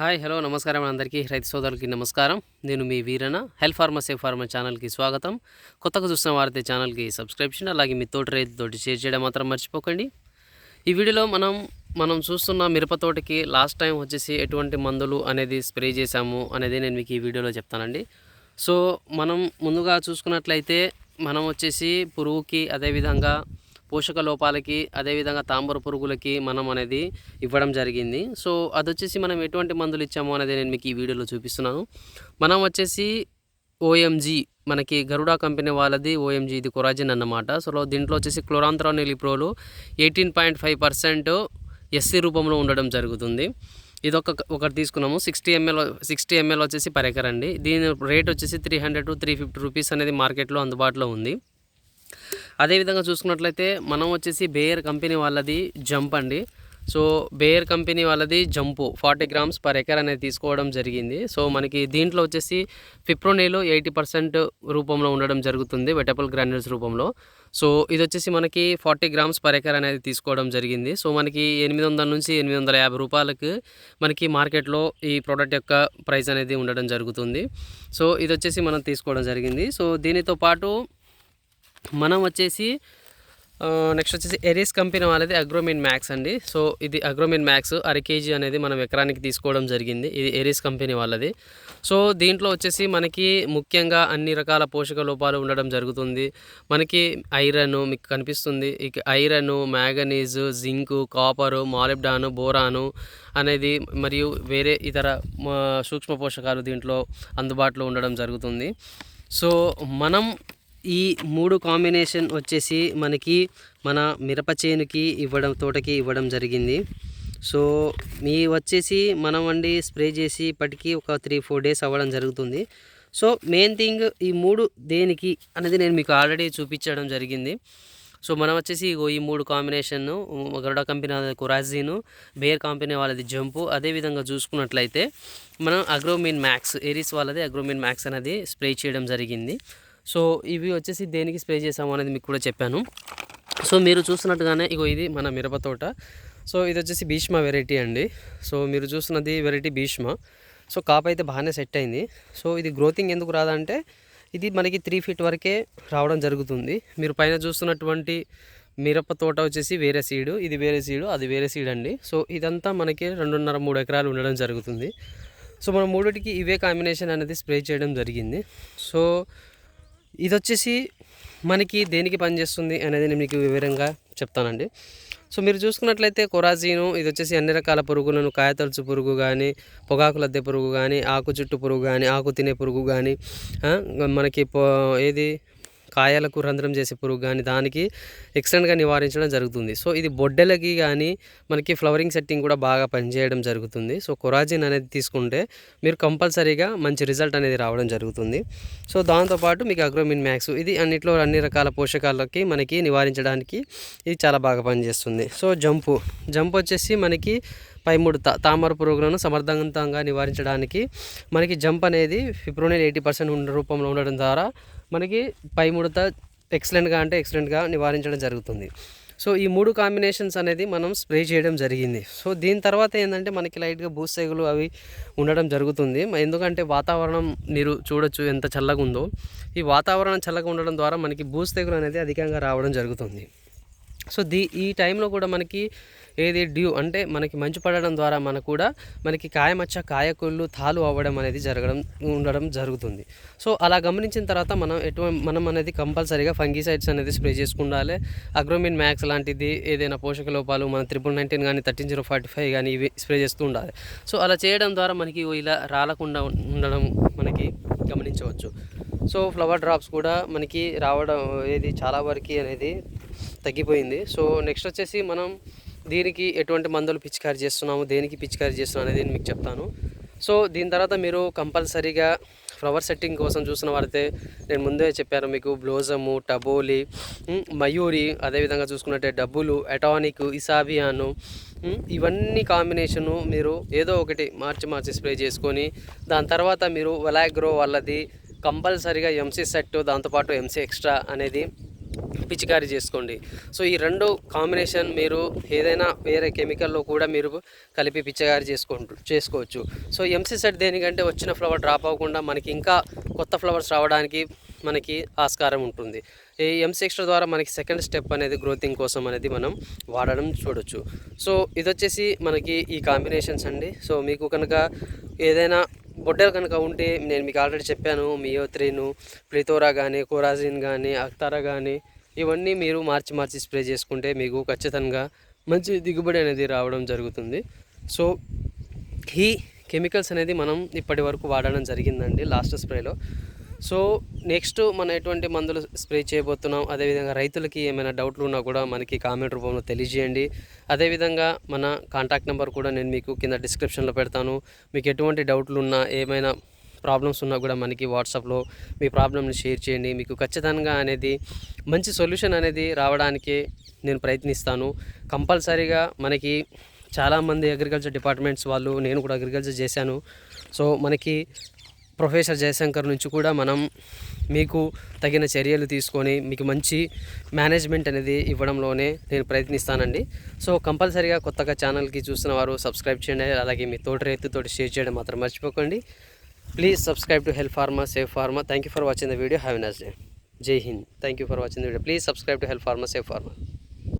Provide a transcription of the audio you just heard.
Hi hello నమస్కారం అందరికీ. రైతు సోదరులకి నమస్కారం. నేను మీ Veerana health pharmacy pharma farmer ఛానల్కి స్వాగతం. కొత్తగా చూసిన వారైతే ఛానల్కి సబ్స్క్రిప్షన్ అలాగే మీ తోటి రైతుతోటి షేర్ చేయడం మాత్రం మర్చిపోకండి. ఈ వీడియోలో మనం మనం చూస్తున్న మిరప తోటకి లాస్ట్ టైం వచ్చేసి ఎటువంటి మందులు అనేది స్ప్రే చేశాము అనేది నేను మీకు ఈ వీడియోలో చెప్తానండి. సో మనం ముందుగా చూసుకున్నట్లయితే మనం వచ్చేసి పురుగుకి అదేవిధంగా పోషక లోపాలకి అదేవిధంగా తాంబర పురుగులకి మనం అనేది ఇవ్వడం జరిగింది. సో అది వచ్చేసి మనం ఎటువంటి మందులు ఇచ్చాము అనేది నేను మీకు ఈ వీడియోలో చూపిస్తున్నాను. మనం వచ్చేసి ఓఎంజీ మనకి గరుడా కంపెనీ వాళ్ళది ఓఎంజీ ఇది కొరాజిన్ అన్నమాట. సో దీంట్లో వచ్చేసి chlorantraniliprole eighteen point five percent SC రూపంలో ఉండడం జరుగుతుంది. ఇది ఒక ఒకటి తీసుకున్నాము. సిక్స్టీ ఎంఎల్ సిక్స్టీ ఎంఎల్ వచ్చేసి పరికర్ అండి. దీని రేట్ వచ్చేసి three hundred to three fifty rupees అనేది మార్కెట్లో అందుబాటులో ఉంది. అదేవిధంగా చూసుకున్నట్లయితే మనం వచ్చేసి బేయర్ కంపెనీ వాళ్ళది జంప్ అండి. సో బేయర్ కంపెనీ వాళ్ళది jump forty grams per acre అనేది తీసుకోవడం జరిగింది. సో మనకి దీంట్లో వచ్చేసి ఫిప్రోనేలో ఎయిటీ పర్సెంట్ రూపంలో ఉండడం జరుగుతుంది వెటబుల్ గ్రాన్యూల్స్ రూపంలో. సో ఇది వచ్చేసి మనకి ఫార్టీ గ్రామ్స్ పర్ ఎకర్ అనేది తీసుకోవడం జరిగింది. సో మనకి ఎనిమిది వందల నుంచి ఎనిమిది వందల యాభై రూపాయలకు మనకి మార్కెట్లో ఈ ప్రోడక్ట్ యొక్క ప్రైస్ అనేది ఉండడం జరుగుతుంది. సో ఇది వచ్చేసి మనం తీసుకోవడం జరిగింది. సో దీనితో పాటు మనం వచ్చేసి నెక్స్ట్ వచ్చేసి ఎరీస్ కంపెనీ వాళ్ళది అగ్రోమిన్ మ్యాక్స్ అండి. సో ఇది అగ్రోమిన్ మ్యాక్స్ అర కేజీ అనేది మనం ఎకరానికి తీసుకోవడం జరిగింది. ఇది ఎరీస్ కంపెనీ వాళ్ళది. సో దీంట్లో వచ్చేసి మనకి ముఖ్యంగా అన్ని రకాల పోషక లోపాలు ఉండడం జరుగుతుంది. మనకి ఐరన్ మీకు కనిపిస్తుంది. ఇక ఐరన్ మ్యాగనీస్ జింకు కాపరు మాలిబ్డాను బోరాను అనేది మరియు వేరే ఇతర సూక్ష్మ పోషకాలు దీంట్లో అందుబాటులో ఉండడం జరుగుతుంది. సో మనం ఈ మూడు కాంబినేషన్ వచ్చేసి మనకి మన మిరప చేనుకి ఇవ్వడం తోటకి ఇవ్వడం జరిగింది. సో మీ వచ్చేసి మనం అండి స్ప్రే చేసి ఇప్పటికీ ఒక త్రీ ఫోర్ డేస్ అవ్వడం జరుగుతుంది. సో మెయిన్ థింగ్ ఈ మూడు దేనికి అనేది నేను మీకు ఆల్రెడీ చూపించడం జరిగింది. సో మనం వచ్చేసి ఈ మూడు కాంబినేషన్ గరుడ కంపెనీ వాళ్ళది కురాజీను బేర్ కంపెనీ వాళ్ళది జంపు అదేవిధంగా చూసుకున్నట్లయితే మనం అగ్రోమిన్ మ్యాక్స్ ఎరిస్ వాళ్ళది అగ్రోమిన్ మ్యాక్స్ అనేది స్ప్రే చేయడం జరిగింది. సో ఇవి వచ్చేసి దేనికి స్ప్రే చేసాము అనేది మీకు కూడా చెప్పాను. సో మీరు చూసినట్టుగానే ఇగో ఇది మన మిరప తోట. సో ఇది వచ్చేసి భీష్మ వెరైటీ అండి. సో మీరు చూస్తున్నది వెరైటీ భీష్మ. సో కాపు అయితే బాగానే సెట్ అయింది. సో ఇది గ్రోతింగ్ ఎందుకు రాదంటే ఇది మనకి త్రీ ఫీట్ వరకే రావడం జరుగుతుంది. మీరు పైన చూస్తున్నటువంటి మిరప తోట వచ్చేసి వేరే సీడు ఇది వేరే సీడు అది వేరే సీడ్ అండి. సో ఇదంతా మనకి రెండున్నర మూడు ఎకరాలు ఉండడం జరుగుతుంది. సో మనం మూడుటికి ఇవే కాంబినేషన్ అనేది స్ప్రే చేయడం జరిగింది. సో ఇది వచ్చేసి మనకి దేనికి పనిచేస్తుంది అనేది నేను మీకు వివరంగా చెప్తానండి. సో మీరు చూసుకున్నట్లయితే కొరాజీను ఇది వచ్చేసి అన్ని రకాల పురుగులను కాయతలుచు పురుగు కానీ పొగాకు లద్దె పురుగు కానీ ఆకు చుట్టు పురుగు కానీ ఆకు తినే పురుగు కానీ మనకి పో ఏది? కాయలకు రంధ్రం చేసే పురుగు కానీ దానికి ఎక్స్టెంట్గా నివారించడం జరుగుతుంది. సో ఇది బొడ్డెలకి కానీ మనకి ఫ్లవరింగ్ సెట్టింగ్ కూడా బాగా పనిచేయడం జరుగుతుంది. సో కొరాజిన్ అనేది తీసుకుంటే మీరు కంపల్సరీగా మంచి రిజల్ట్ అనేది రావడం జరుగుతుంది. సో దాంతోపాటు మీకు అగ్రోమిన్ మ్యాక్స్ ఇది అన్నిట్లో అన్ని రకాల పోషకాలకి మనకి నివారించడానికి ఇది చాలా బాగా పనిచేస్తుంది. So jump. జంప్ వచ్చేసి మనకి పైమూడు తా తామర పురుగులను సమర్థవంతంగా నివారించడానికి మనకి జంప్ అనేది ఫిబ్రోనిల్ ఎయిటీ పర్సెంట్ రూపంలో ఉండడం ద్వారా మనకి పైముడత ఎక్సలెంట్గా అంటే ఎక్సలెంట్గా నివారించడం జరుగుతుంది. సో ఈ మూడు కాంబినేషన్స్ అనేది మనం స్ప్రే చేయడం జరిగింది. సో దీని తర్వాత ఏంటంటే మనకి లైట్గా భూసేగులు అవి ఉండడం జరుగుతుంది. ఎందుకంటే వాతావరణం మీరు చూడొచ్చు ఎంత చల్లగా ఉందో ఈ వాతావరణం చల్లగా ఉండడం ద్వారా మనకి భూసేగులు అనేది అధికంగా రావడం జరుగుతుంది. సో దీ ఈ టైంలో కూడా మనకి ఏది డ్యూ అంటే మనకి మంచు పడడం ద్వారా మనకు కూడా మనకి కాయమచ్చ కాయకుళ్ళు తాలు అవ్వడం అనేది జరగడం ఉండడం జరుగుతుంది. సో అలా గమనించిన తర్వాత మనం ఎటువంటి మనం అనేది కంపల్సరీగా ఫంగిసైడ్స్ అనేది స్ప్రే చేసుకుండాలి. అగ్రోమిన్ మ్యాక్స్ లాంటిది ఏదైనా పోషక లోపాలు మన త్రిపుల్ నైన్టీన్ కానీ థర్టీన్ జీరో ఫార్టీ ఫైవ్ కానీ ఇవి స్ప్రే చేస్తూ ఉండాలి. సో అలా చేయడం ద్వారా మనకి ఇలా రాలకుండా ఉండడం మనకి గమనించవచ్చు. సో ఫ్లవర్ డ్రాప్స్ కూడా మనకి రావడం ఇది చాలా వరకు అనేది తగ్గిపోయింది. సో నెక్స్ట్ వచ్చేసి మనం దీనికి ఎటువంటి మందులు పిచికారి చేస్తున్నాము దేనికి పిచికారి చేస్తున్నాం అనేది నేను మీకు చెప్తాను. సో దీని తర్వాత మీరు కంపల్సరీగా ఫ్లవర్ సెట్టింగ్ కోసం చూసిన వారైతే నేను ముందే చెప్పాను మీకు బ్లోజము టబోలి మయూరి అదేవిధంగా చూసుకున్నట్టే డబ్బులు ఎటానిక్ ఇసాబియాను ఇవన్నీ కాంబినేషను మీరు ఏదో ఒకటి మార్చి మార్చి స్ప్రే చేసుకొని దాని తర్వాత మీరు వెలాగ్రో వాళ్ళది కంపల్సరీగా ఎంసీ సెట్ దాంతోపాటు ఎంసీ ఎక్స్ట్రా అనేది పిచికారీ చేసుకోండి. సో ఈ రెండు కాంబినేషన్ మీరు ఏదైనా వేరే కెమికల్లో కూడా మీరు కలిపి పిచికారీ చేసుకుంటు చేసుకోవచ్చు. సో ఎంసీ సెట్ దేనికంటే వచ్చిన ఫ్లవర్ డ్రాప్ అవ్వకుండా మనకి ఇంకా కొత్త ఫ్లవర్స్ రావడానికి మనకి ఆస్కారం ఉంటుంది. ఈ ఎంసీ ఎక్స్ట్రా ద్వారా మనకి సెకండ్ స్టెప్ అనేది గ్రోతింగ్ కోసం అనేది మనం వాడడం చూడొచ్చు. సో ఇది వచ్చేసి మనకి ఈ కాంబినేషన్స్ అండి. సో మీకు కనుక ఏదైనా బొడ్డలు కనుక ఉంటే నేను మీకు ఆల్రెడీ చెప్పాను మియో త్రీను ప్లితోరా కానీ కోరాజిన్ కానీ అక్తారా కానీ ఇవన్నీ మీరు మార్చి మార్చి స్ప్రే చేసుకుంటే మీకు ఖచ్చితంగా మంచి దిగుబడి అనేది రావడం జరుగుతుంది. సో ఈ కెమికల్స్ అనేది మనం ఇప్పటి వరకు వాడడం జరిగిందండి లాస్ట్ స్ప్రేలో. సో నెక్స్ట్ మనం ఎటువంటి మందులు స్ప్రే చేయబోతున్నాం అదేవిధంగా రైతులకి ఏమైనా డౌట్లు ఉన్నా కూడా మనకి కామెంట్ రూపంలో తెలియజేయండి. అదేవిధంగా మన కాంటాక్ట్ నెంబర్ కూడా నేను మీకు కింద డిస్క్రిప్షన్లో పెడతాను. మీకు ఎటువంటి డౌట్లు ఉన్నా ఏమైనా ప్రాబ్లమ్స్ ఉన్నా కూడా మనకి వాట్సాప్లో మీ ప్రాబ్లమ్ని షేర్ చేయండి. మీకు ఖచ్చితంగా అనేది మంచి సొల్యూషన్ అనేది రావడానికి నేను ప్రయత్నిస్తాను. కంపల్సరీగా మనకి చాలామంది అగ్రికల్చర్ డిపార్ట్మెంట్స్ వాళ్ళు నేను కూడా అగ్రికల్చర్ చేశాను. సో మనకి ప్రొఫెసర్ జయశంకర్ నుంచి కూడా మనం మీకు తగిన చర్యలు తీసుకొని మీకు మంచి మేనేజ్మెంట్ అనేది ఇవ్వడంలోనే నేను ప్రయత్నిస్తానండి. సో కంపల్సరీగా కొత్తగా ఛానల్కి చూసిన వారు సబ్స్క్రైబ్ చేయండి. అలాగే మీ తోటి రైతుతో షేర్ చేయడం మాత్రం మర్చిపోకండి. Please subscribe to help pharma safe pharma. Thank you for watching the video. Have nice day. జై Hind. Thank you for watching the video. Please subscribe to help pharma safe pharma.